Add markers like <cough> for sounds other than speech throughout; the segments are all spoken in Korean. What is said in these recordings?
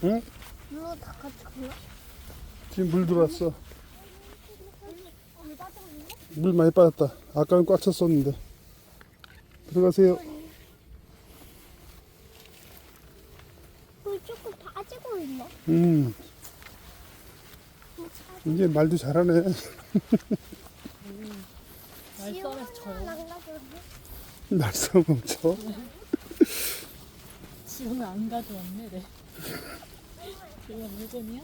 물 지금 물 들어왔어. 물 많이 빠졌다. 아까는 꽉 찼었는데. 들어가세요. 빠지고 있네. 음, 이제 말도 잘하네. 말싸움에서 져요. 날라버렸네. 날싸움 엄청. 지금은 안 가져왔네, 네. <laughs> 지금 물건이야?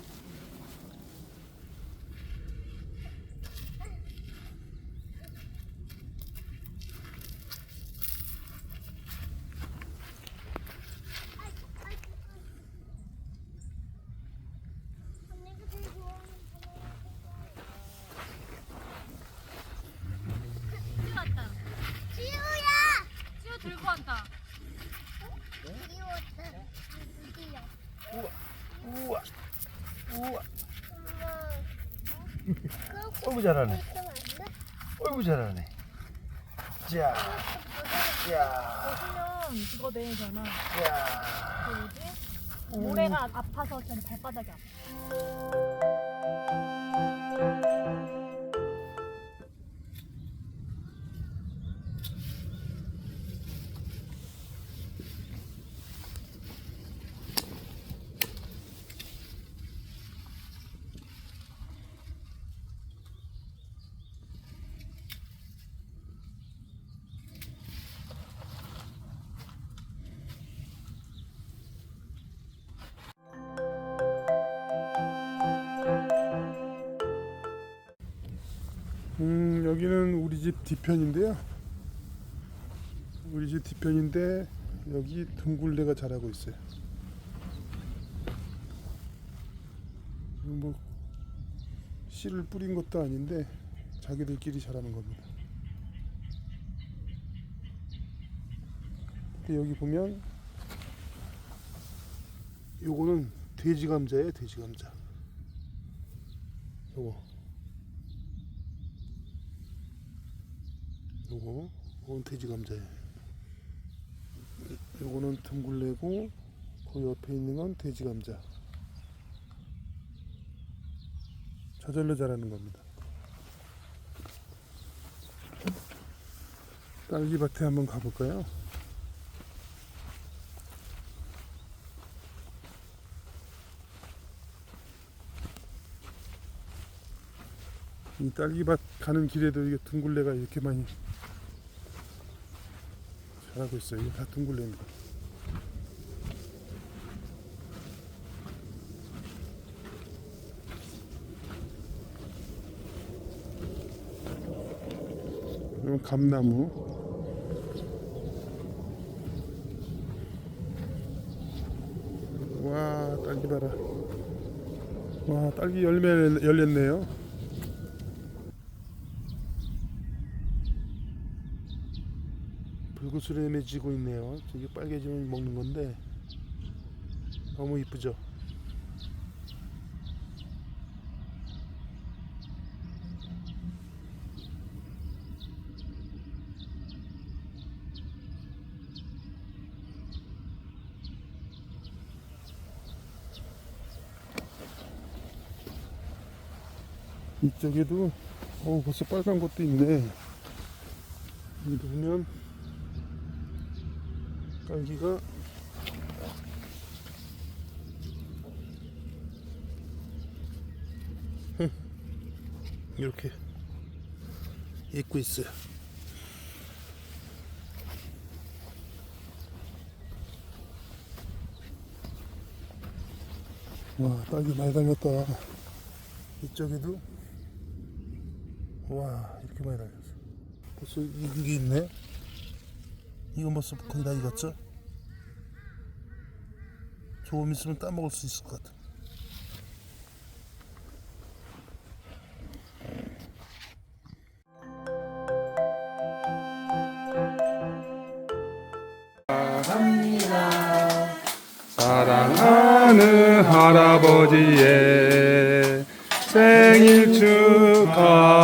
언니가 제일 좋아하는 지우야! 지우 들고 왔다. 지우었다. 드디어. 우와 우와 엄마. 어이구 잘하네? 어이구 잘하네 자, 자, 그거 내잖아. 자. 그 뭐지? 모래가 아파서 그냥 발바닥이 아파. 음, 여기는 우리 집 뒤편인데요. 우리 집 뒤편인데 여기 둥굴레가 자라고 있어요. 뭐 씨를 뿌린 것도 아닌데 자기들끼리 자라는 겁니다. 여기 보면 요거는 돼지 감자예요, 돼지 감자. 요거. 요거 요건 돼지 감자예요. 요거는 둥글레고 그 옆에 있는 건 돼지 감자. 저절로 자라는 겁니다. 딸기밭에 한번 가볼까요? 이 딸기밭 가는 길에도 이게 둥글레가 이렇게 많이 자라고 있어요. 이게 다 둥글레입니다. 이건 감나무. 와 딸기 봐라. 와 딸기 열매 열렸네요. 불구스름해 지고 있네요. 저기 빨개지면 먹는 건데 너무 이쁘죠. 이쪽에도 어 벌써 빨간 것도 있네. 여기 보면 딸기가 <laughs> 이렇게 입고 있어요. 와 딸기 많이 달렸다. 이쪽에도 와 이렇게 많이 달렸어. 벌써 이게 있네. 이건 벌써 거의 다 익었죠? 조금 있으면 따먹을 수 있을 것 같아. 사랑하는 할아버지의 생일 축하합니다.